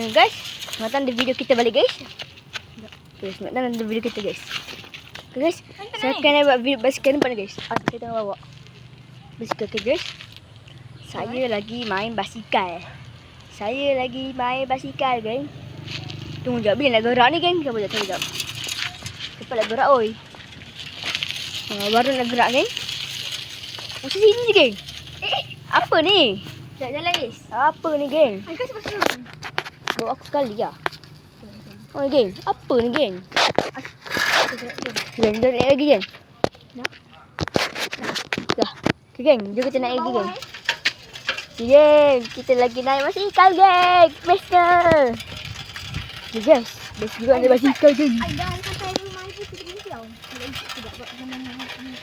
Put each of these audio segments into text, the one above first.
Guys, selamat di video kita balik guys. Okay, selamat datang di video kita guys. Okay, guys, saya akan buat video basikal pada guys. Ah, saya tengah bawa basikal ke guys. Saya lagi main basikal. Saya lagi main basikal guys. Tunggu jap, bila nak gerak ni geng. Jap, sabar jap. Cepat nak gerak oi. Baru nak gerak geng. Macam sini je geng. Eh, Apa ni? Sekejap jalan guys. Apa ni geng? Sebab Bawa aku sekali lah. Oh geng, apa ni geng? Geng, jom naik lagi geng. Nak? Dah. Okay geng, jom kita naik lagi geng. Geng, kita lagi naik basikal geng. Best ke? Okay guys, best juga naik basikal geng.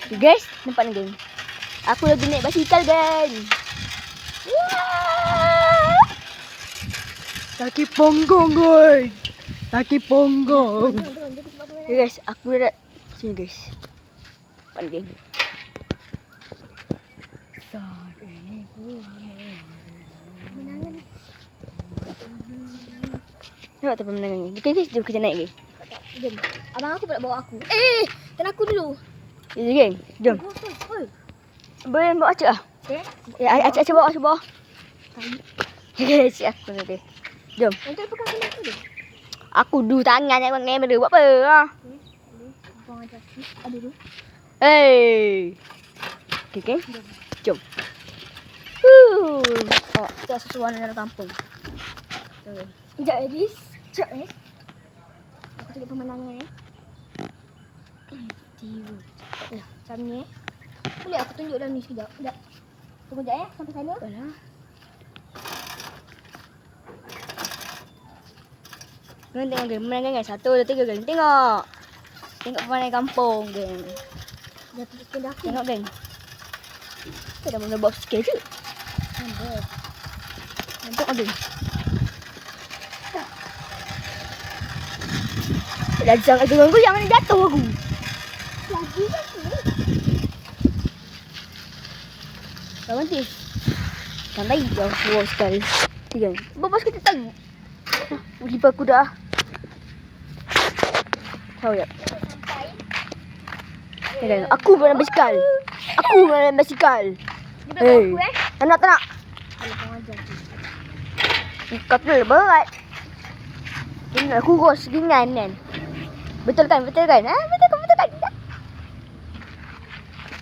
Okay guys, nampak ni geng. Aku lagi naik basikal geng. Wah! Kaki ponggong guys. Kaki ponggong. Okay guys, aku dah sini guys. Geng. Nampak tak pemandangan ni? Okay guys, jom kita naik geng. Jom. Abang aku pula bawa aku. Eh, tan aku dulu. Ya geng, jom. Boleh bawa acak ah? Eh, Ya, acak bawa, acak bawa. Okay, siap aku nanti. Jom. nanti pegang kena aku du tangan nak buat kamera buat apa? Ha? Ada. Hey. Okay. Jom. Huh. Oh, kita sesuatu dalam kampung. Sekejap Edis. Sekejap eh. Aku tengok pemandangan eh. Tiba. Eh, macam ni eh. Boleh aku tunjuk dalam ni sekejap. Sekejap. Tunggu sekejap eh. Sampai sana. Alah. Kau tengok geng, pemandangan geng. Satu, dua, tiga geng. Tengok. Tengok pemandangan kampung geng. Dah tutup sepeda aku. Tengok geng. Kita dah mula bawa sikit je. Nampak. Tengok geng. Dah jangan tengok aku jangan jatuh aku. Lagi kan ni. Dah berhenti. Sampai jauh sekali. Tiga. Bapak kita tahu. Uji aku dah. Tahu ya. Okay, aku pernah basikal. Aku pernah basikal. Hey. aku eh. Tak nak, tak nak. Kau tu berat. Ini aku kurus ringan kan. Betul kan? Betul kan? Ha? Betul kan? Betul kan?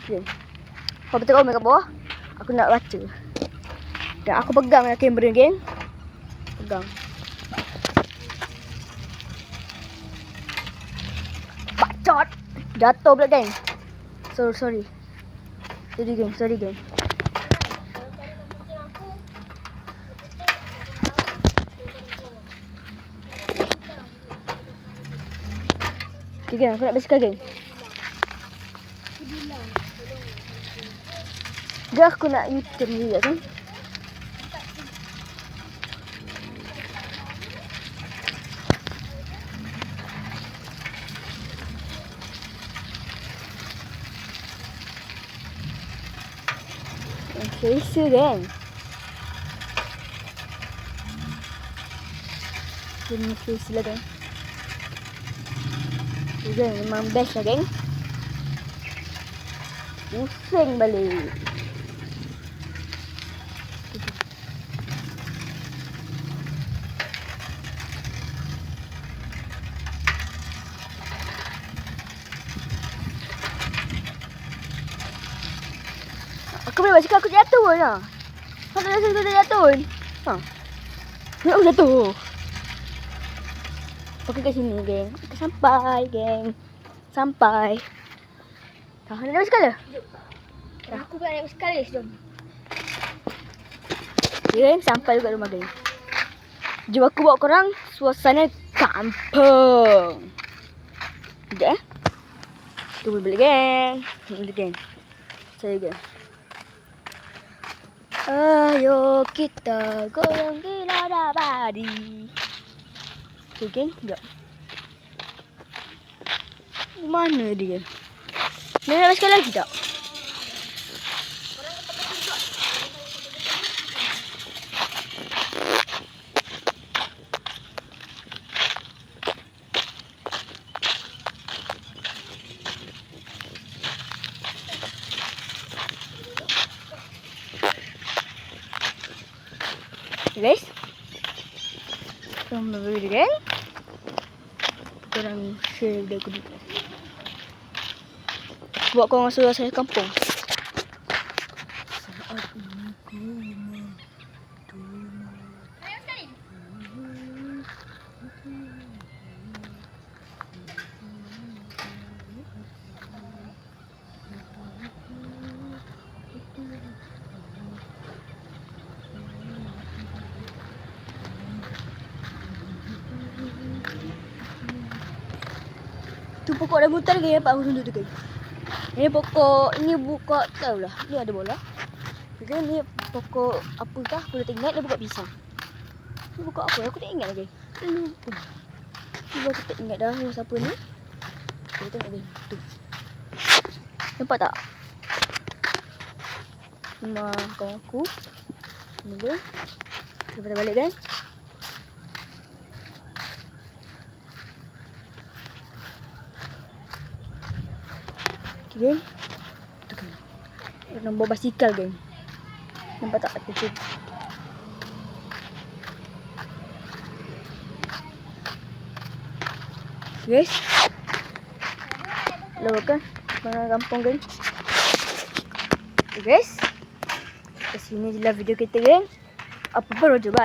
Okay. Kau betul kau main kat bawah. Aku nak baca. Dan aku pegang dengan kamera geng. Pegang. Bacot. Jatuh pula geng. Sorry, sorry. Sorry geng, sorry geng. Okay geng, aku nak basikal geng. Dia aku nak U-turn juga kan. Okay, isu geng. Ini face lah. Okay, geng, memang best lah geng. Pusing balik. Aku boleh basikal aku jatuh pun lah. Kau tak rasa aku jatuh pun? Ha. Aku jatuh? Okey kat sini geng. Kita sampai geng. Sampai. Dah nak basikal dah? Dah. Aku pula naik basikal. Jom. Geng, sampai juga rumah geng. Jom aku bawa korang suasana kampung. Sekejap eh. Tunggu balik geng. Tunggu geng. Saya geng. Ayo kita goyang gila dabadi. Okay geng, sekejap. Mana dia? Dia nak basikal lagi tak? Guys. Kita video kan. Korang share video aku dulu. Buat korang rasa saya kampung. Tu pokok rambutan ke Pak aku tunjuk tu guys. Ini pokok ini buka tahu lah. Ni ada bola. Juga ni pokok apa kah? Aku dah ingat dia buka pisang. Ni pokok apa? Aku tak ingat lagi. Lupa. Cuba aku tak ingat dah siapa ni. Kita tengok dia. Tu. Nampak tak? Rumah kawan aku. Ni dia. Kita balik kan? Okay, geng. Kan. Nombor basikal, geng. Nampak tak aku tu? Guys. Lawa kan? Mana kampung, geng. Okay, guys. Ke sini je lah video kita, geng. Apa baru coba